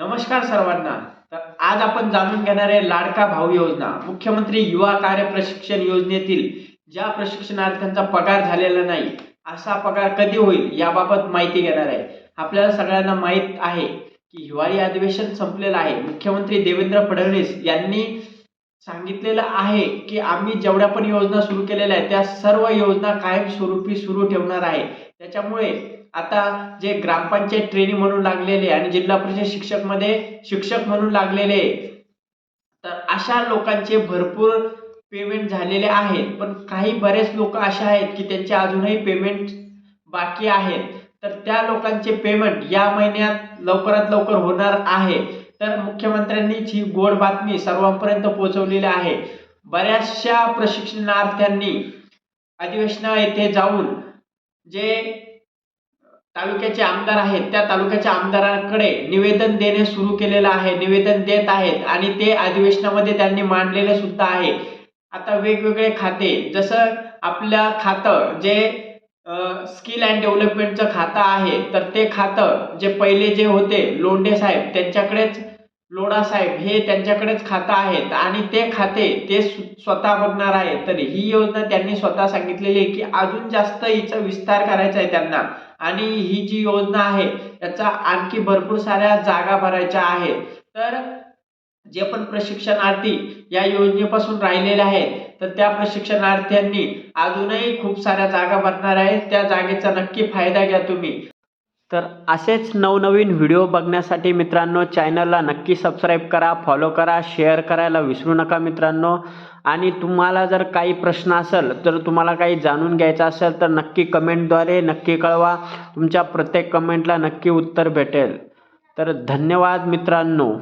नमस्कार सर्वांना. तर आज आपण जाणून घेणार आहे लाडका भाऊ योजना. मुख्यमंत्री युवा कार्य प्रशिक्षण योजनेतील ज्या प्रशिक्षणार्थ्यांचा पगार झालेला नाही असा पगार कधी होईल याबाबत माहिती घेणार आहे. आपल्याला सगळ्यांना माहीत आहे की हिवाळी अधिवेशन संपलेलं आहे. मुख्यमंत्री देवेंद्र फडणवीस यांनी सांगितलेलं आहे की आम्ही जेवढ्या पण योजना सुरू केलेल्या आहेत त्या सर्व योजना कायमस्वरूपी सुरू ठेवणार आहे. त्याच्यामुळे आता जे ग्रामपंचायत ट्रेनी म्हणून लागलेले आणि जिल्हा परिषद शिक्षकमध्ये शिक्षक म्हणून लागलेले तर अशा लोकांचे भरपूर पेमेंट झालेले आहेत. पण काही बरेच लोक असे आहेत की त्यांचे अजूनही पेमेंट बाकी आहेत. तर त्या लोकांचे पेमेंट या महिन्यात लवकरात लवकर होणार आहे. तर मुख्यमंत्र्यांनीच ही गोड बातमी सर्वांपर्यंत पोहोचवलेली आहे. बऱ्याचशा प्रशिक्षणार्थ्यांनी अधिवेशना येथे जाऊन जे तालुक्याचे आमदार आहेत त्या तालुक्याच्या आमदारांकडे निवेदन देणे सुरू केलेलं आहे निवेदन देत आहेत आणि ते अधिवेशनामध्ये त्यांनी मांडलेले सुद्धा आहे. आता वेगवेगळे खाते जसं आपल्या खातं जे स्किल अँड डेव्हलपमेंटचं खातं आहे तर ते खातं जे पहिले जे होते लोंढे साहेब त्यांच्याकडेच लोढा साहेब हे त्यांच्याकडेच खातं आहेत आणि ते खाते ते स्वतः बघणार आहे तर ही योजना त्यांनी स्वतः सांगितलेली आहे की अजून जास्त हिचा विस्तार करायचा आहे त्यांना. आणि ही जी योजना आहे त्याचा आणखी भरपूर साऱ्या जागा भरायच्या आहेत. तर जे पण प्रशिक्षणार्थी या योजनेपासून राहिलेले आहेत तर त्या प्रशिक्षणार्थ्यांनी अजूनही खूप साऱ्या जागा भरणार आहेत. त्या जागेचा नक्की फायदा घ्या तुम्ही. तर असेच नवनवीन व्हिडिओ बघण्यासाठी मित्रांनो चॅनलला नक्की सबस्क्राईब करा फॉलो करा शेअर करायला विसरू नका मित्रांनो. आणि तुम्हाला जर काही प्रश्न असेल तर तुम्हाला काही जाणून घ्यायचं असेल तर नक्की कमेंटद्वारे नक्की कळवा. तुमच्या प्रत्येक कमेंटला नक्की उत्तर भेटेल. तर धन्यवाद मित्रांनो.